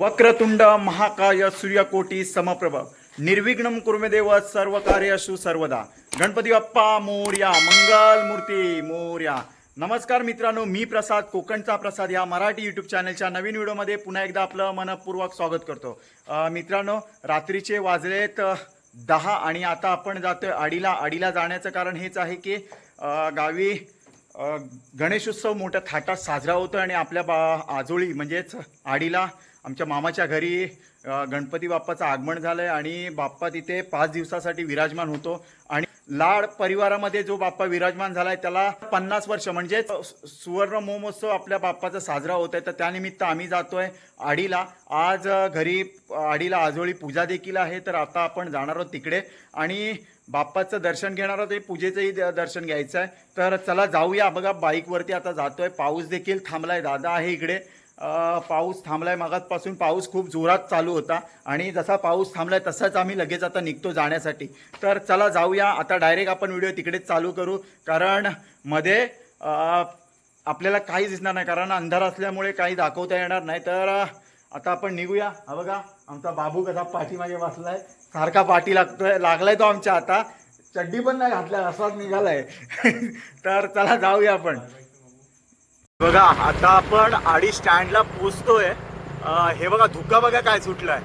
वक्रतुंड महाकाय सूर्यकोटी समप्रभ. निर्विघ्नम कुर्मेदेव सर्व कार्यशु सर्वदा. गणपती बाप्पा मोर्या मंगल मूर्ती मोर्या. नमस्कार मित्रांनो मी प्रसाद कोकणचा प्रसाद या मराठी यूट्यूब चॅनलच्या नवीन व्हिडिओमध्ये पुन्हा एकदा आपलं मनपूर्वक स्वागत करतो. मित्रांनो रात्रीचे वाजलेत दहा आणि आता आपण जातोय आडीला आडीला जाण्याचं कारण हेच आहे की गावी गणेशोत्सव मोठ्या थाटात साजरा होतो आणि आपल्या बा आजोळी म्हणजेच आडीला आमच्या मामाच्या घरी गणपती बाप्पाचं आगमन झालंय आणि बाप्पा तिथे पाच दिवसासाठी विराजमान होतो. आणि लाड परिवारामध्ये जो बाप्पा विराजमान झालाय त्याला पन्नास वर्ष म्हणजे सुवर्ण महोत्सव आपल्या बाप्पाचा साजरा होत आहे. तर त्यानिमित्त आम्ही जातोय आडीला. आज घरी आडीला आजोळी पूजा देखील आहे. तर आता आपण जाणार आहोत तिकडे. आणि बाप्पाचं दर्शन घेणार आहोत. पूजेचंही दर्शन घ्यायचं आहे तर चला जाऊया. बघा बाईकवरती आता जातोय. पाऊस देखील थांबलाय. दादा आहे इकडे. पाऊस थांबलाय मागातपासून पाऊस खूप जोरात चालू होता. आणि जसा पाऊस थांबलाय तसाच आम्ही लगेच आता निघतो जाण्यासाठी. तर चला जाऊया. आता डायरेक्ट आपण व्हिडिओ तिकडेच चालू करू. कारण मध्ये आपल्याला काही दिसणार नाही. कारण अंधार असल्यामुळे काही दाखवता येणार नाही. तर आता आपण निघूया. हा बघा आमचा बाबू कसा पाठीमागे बसलाय. सारखा पाठी लागतोय. लागलाय तो आमच्या आता चड्डी पण नाही घातल्या. असाच निघालाय. तर चला जाऊया आपण. बघा आता आपण आडी स्टँडला पोचतोय. हे बघा धुका बघा काय सुटलाय.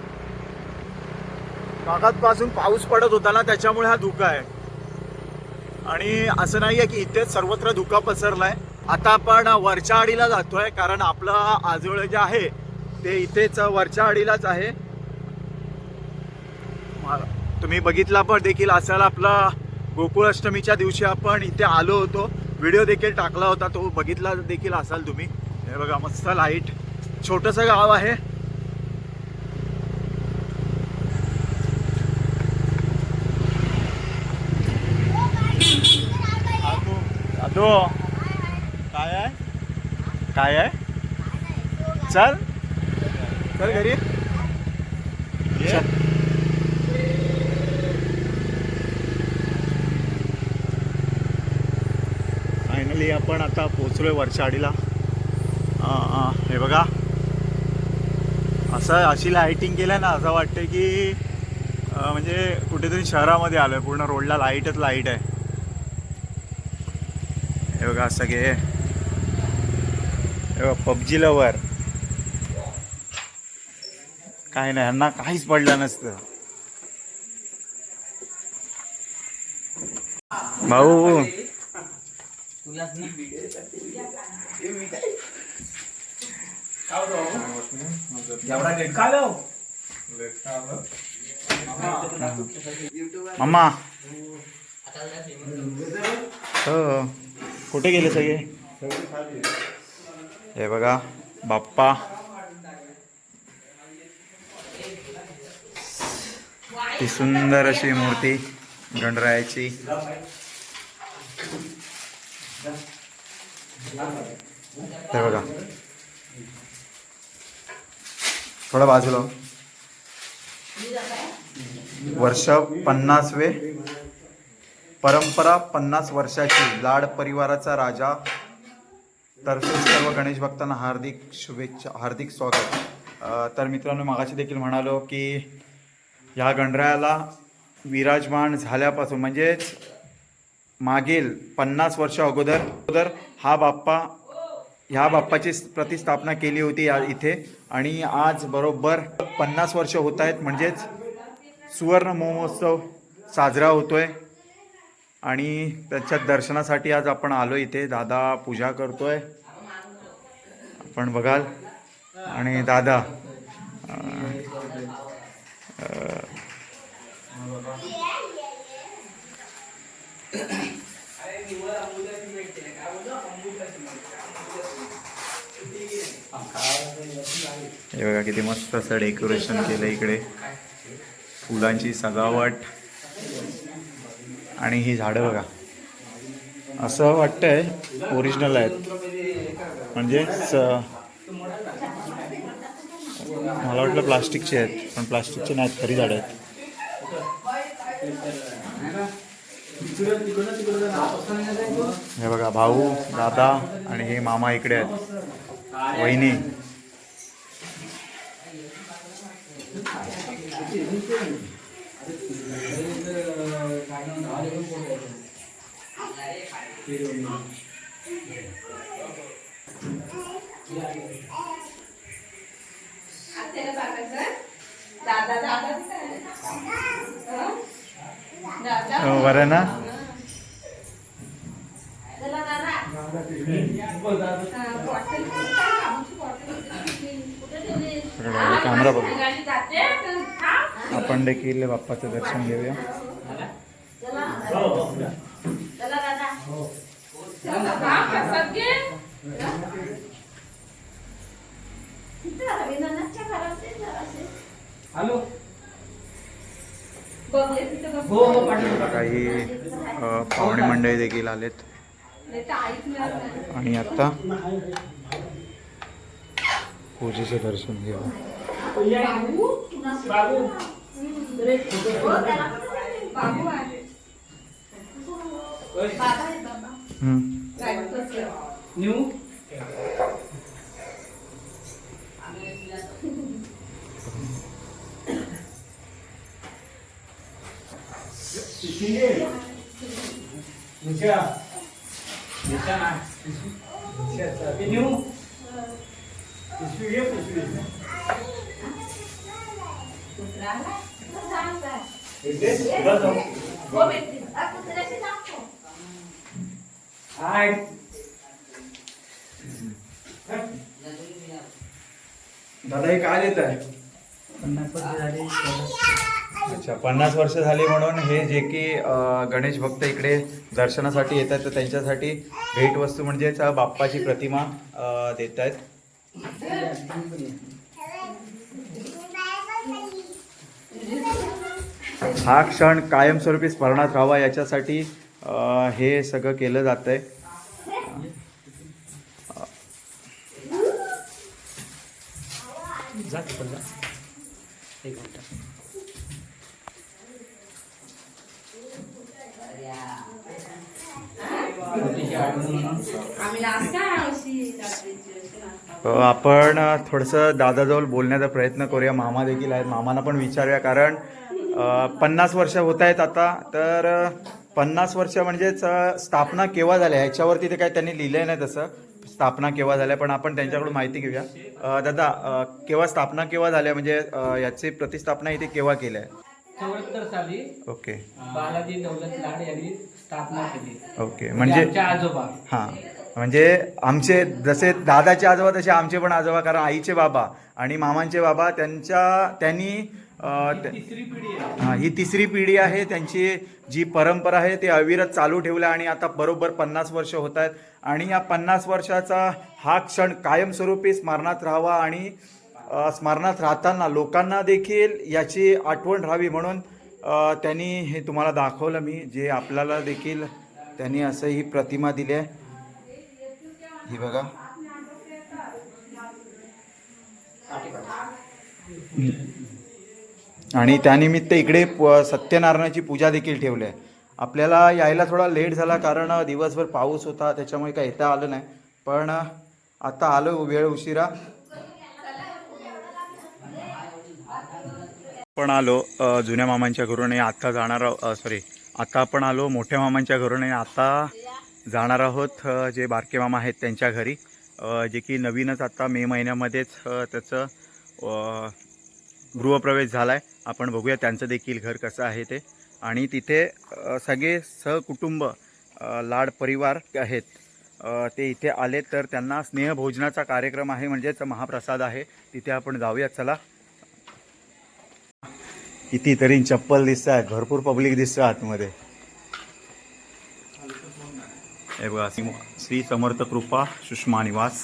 पासून पाऊस पडत होता ना त्याच्यामुळे हा धुका आहे. आणि असं नाहीये की इथेच सर्वत्र धुका पसरलाय. आता आपण वरच्या आडीला जातोय कारण आपलं आजोळ जे आहे ते इथेच वरच्या आडीलाच आहे. तुम्ही बघितला पण देखील असाल आपला गोकुळ अष्टमीच्या दिवशी आपण इथे आलो होतो. व्हिडिओ देखील टाकला होता तो बघितला देखील असाल तुम्ही. हे बघा मस्त लाइट छोटंसं गाव आहे. काय आहे? काय आहे? चल. चल घरी. चल आपण आता पोहोचलो आहे वर्षाडीला हे बघा. असं अशी लाईटिंग केलं ना असं वाटतं की म्हणजे कुठेतरी शहरामध्ये आलोय. पूर्ण रोडला लाईटच लाइट आहे. हे बघा सगळे. हे बघा पबजी लवर काय नाही यांना काहीच पडलं नसतं. भाऊ. मम्मा हो. कुठे गेले सगळे? हे बघा बाप्पा. ती सुंदर अशी मूर्ती गणरायाची. हे बघा. थोडं बाजूला हो. वर्ष पन्नासवे. परंपरा पन्नास वर्षाची. लाड परिवाराचा राजा. तर्फे सर्व गणेश भक्तांना हार्दिक शुभेच्छा हार्दिक स्वागत. तर मित्रांनो मागाशी देखील म्हणालो की ह्या गणरायाला विराजमान झाल्यापासून म्हणजेच मागील पन्नास वर्ष अगोदर अगोदर हा बाप्पा ह्या बाप्पाची प्रतिस्थापना केली होती या इथे. आणि आज बरोबर पन्नास वर्ष होत आहेत. म्हणजेच सुवर्ण महोत्सव साजरा होतोय. आणि त्याच्या दर्शनासाठी आज आपण आलो इथे. दादा पूजा करतोय. आपण बघाल. आणि दादा आ, आ, हे बघा किती मस्त असं डेकोरेशन केलं इकडे. फुलांची सजावट. आणि ही झाडं बघा. असं वाटतंय ओरिजिनल आहेत. म्हणजेच मला वाटलं प्लास्टिकचे आहेत पण प्लास्टिकचे नाहीत खरी झाडं आहेत. हे बघा भाऊ दादा आणि हे मामा इकडे आहेत. वहिनी दादा दादा दादा हो, बरं ना? कॅमेरा बघ. आपण देखील बाप्पाचं दर्शन घेऊया हे. हो काही पाहुणे मंडळी देखील आलेत. आणि आता पूजेचे दर्शन घेऊ बाबू बाबू हो, त्याला पण आहे. बाबू आहे बाबा आहे बाबा हम्म. गाडीत बसले. न्यू न्यू कुत्रा आला? तो जास्त आहे. हो, भेटते. आ, कुत्र्याशी दाखव. हाय दादा हे काय देत आहे अच्छा पन्नास वर्ष झाली म्हणून हे जे की गणेश भक्त इकडे दर्शनासाठी येतात तर त्यांच्यासाठी भेटवस्तू म्हणजेच बाप्पाची प्रतिमा देत आहेत हा क्षण कायमस्वरूपी स्मरणात राहावा याच्यासाठी अ, हे सगळं केलं जात आहे आपण थोडंसं दादाजवळ बोलण्याचा प्रयत्न करूया. मामा देखील आहेत. मामांना पण विचारूया कारण पन्नास वर्ष होत आहेत आता तर पन्नास वर्ष म्हणजेच स्थापना केव्हा झाल्या? ह्याच्यावरती ते काय त्यांनी लिहिलंय नाही तसं. स्थापना केव्हा झाल्या? पण आपण त्यांच्याकडून माहिती घेऊया. दादा केव्हा स्थापना केव्हा झाल्या? म्हणजे याची प्रतिस्थापना इथे केव्हा केली आहे चौऱ्याहत्तर साली ओके. बालाजी दौलत लाड यांनी स्थापना केली. ओके. म्हणजे आजोबा. हां. म्हणजे आमचे जसे दादाचे आजोबा तसे आमचे पण आजोबा कारण आईचे बाबा आणि मामांचे बाबा त्यांच्या त्यांनी हा, ही तिसरी पिढी आहे. त्यांची जी परंपरा आहे ते अविरत चालू ठेवलं आणि आता बरोबर पन्नास वर्ष होत आहेत. आणि या पन्नास वर्षाचा हा क्षण कायमस्वरूपी स्मरणात राहावा आणि स्मरणात राहताना लोकांना देखील याची आठवण राहावी म्हणून त्यांनी हे तुम्हाला दाखवलं. मी जे आपल्याला देखील त्यांनी असं ही प्रतिमा दिली आहे. ही बघा. आणि त्यानिमित्त इकडे प- सत्यनारायणाची पूजा देखील ठेवली आहे. आपल्याला यायला थोडा लेट झाला कारण दिवसभर पाऊस होता त्याच्यामुळे काही येता आलं नाही. पण आता आलो वेळ उशिरा. पण आलो जुन्या मामांच्या घरून आणि आत्ता जाणार सॉरी आत्ता आपण आलो मोठ्या मामांच्या घरून आणि आता जाणार आहोत जे बारके मामा आहेत त्यांच्या घरी. जे की नवीनच आता मे महिन्यामध्येच त्याचं गृहप्रवेश झाला आहे आपण बघूया त्यांचं देखील घर कसं आहे ते. आणि तिथे सगळे सहकुटुंब लाड परिवार आहेत. ते इथे आले तर त्यांना स्नेहभोजनाचा कार्यक्रम आहे म्हणजेच महाप्रसाद आहे. तिथे आपण जाऊया चला. कितीतरी चप्पल दिसत आहेत भरपूर पब्लिक दिसतं आतमध्ये. हे बघा श्री समर्थ कृपा सुषमा निवास.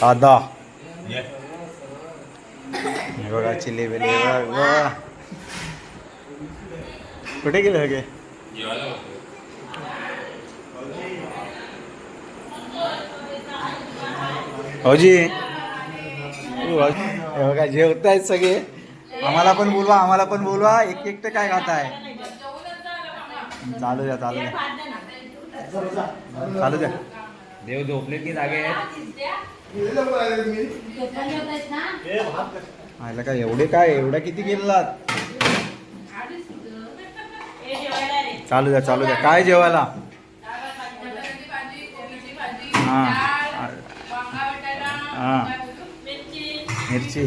दादा हे बघा चिल्ले बेले हे बघा. कुठे गेले सगळे भाऊजी हे। बघा जेवतायत सगळे। आम्हाला पण बोलवा आम्हाला पण बोलवा. एक एकटं काय खाताय चालू द्या चालू द्या. चालू द्या. देव झोपले की जागे आहेत. आयला काय एवढे काय एवढा किती गेलात? चालू द्या चालू द्या. काय जेवायला? हां. हां. हा. मिरची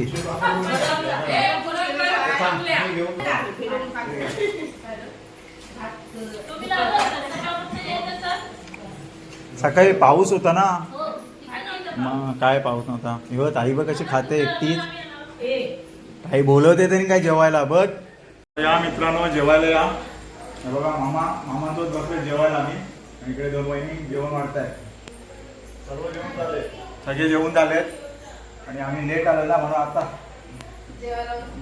सकाळी पाऊस होता ना? हो. मग काय पाऊस नव्हता? हे ताई बघ कशी खाते एकटीच. काही बोलवते तरी काय जेवायला बघ. या मित्रांनो जेवायला या. हे बघा मामा मामा तोच बसले जेवायला आम्ही. आणि इकडे दोन वहिनी जेवण वाढताय सर्व जेवण झाले. सगळे जेवण झालेत. आणि आम्ही लेट आलो ना म्हणून आता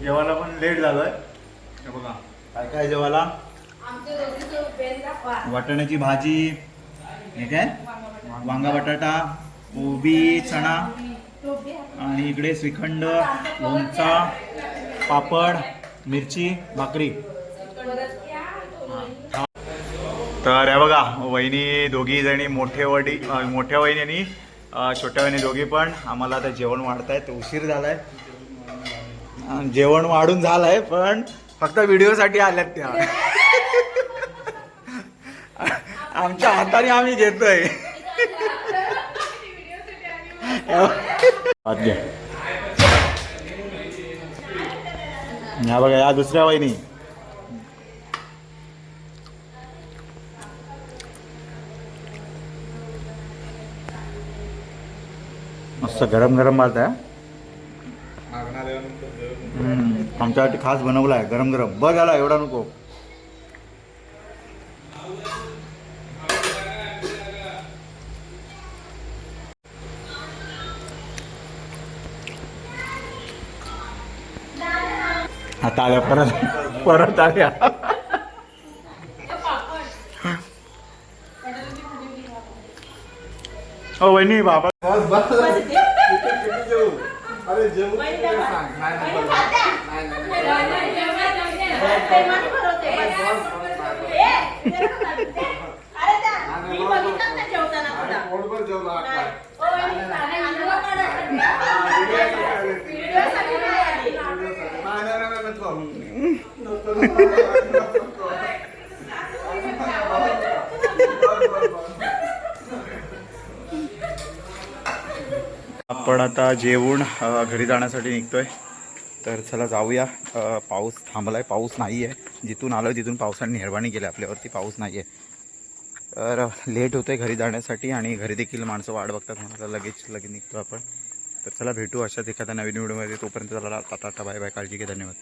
जेवायला पण लेट झालोय. हे बघा काय काय जेवायला. वाटाण्याची भाजी. हे काय? वांगा बटाटा कोबी चणा आणि इकडे श्रीखंड लोणचा पापड मिरची भाकरी. या. तर हे बघा वहिनी दोघी जणी मोठे वडी मोठ्या वहिनी आणि छोट्या वहिनी दोघी पण आम्हाला आता जेवण वाढतायत. उशीर झालाय. जेवण वाढून झालंय पण फक्त व्हिडिओसाठी आल्यात त्या. आमच्या हाताने आम्ही घेतोय. हात घ्या या बघा या दुसऱ्या वहिनी मस्त गरम गरम भात आहे हम्म, आमच्यासाठी खास बनवला आहे गरम गरम। बघ आला एवढा नको। आता आल्या परत परत आल्या. हो वहिनी बाबा. पेमेंट भरवते. ए, अरे त्या, मी बघितलं ना जेवताना तुला. नाही. ओ, वहिनी, आणि अंगावर काढा. व्हिडिओसाठी नाही आली. आपण आता जेवून घरी जाण्यासाठी निघतोय. तर चला जाऊया. पाऊस थांबलाय. पाऊस नाही आहे जिथून आलो तिथून पावसाने निर्वाणी केली. आपल्यावरती पाऊस नाही आहे तर लेट होतोय घरी जाण्यासाठी आणि घरी देखील माणसं वाट बघतात म्हणून लगेच लगेच निघतो आपण. तर चला भेटू अशाच एखाद्या नवीन व्हिडिओमध्ये. तोपर्यंत चला टाटा बाय बाय. काळजी घे धन्यवाद.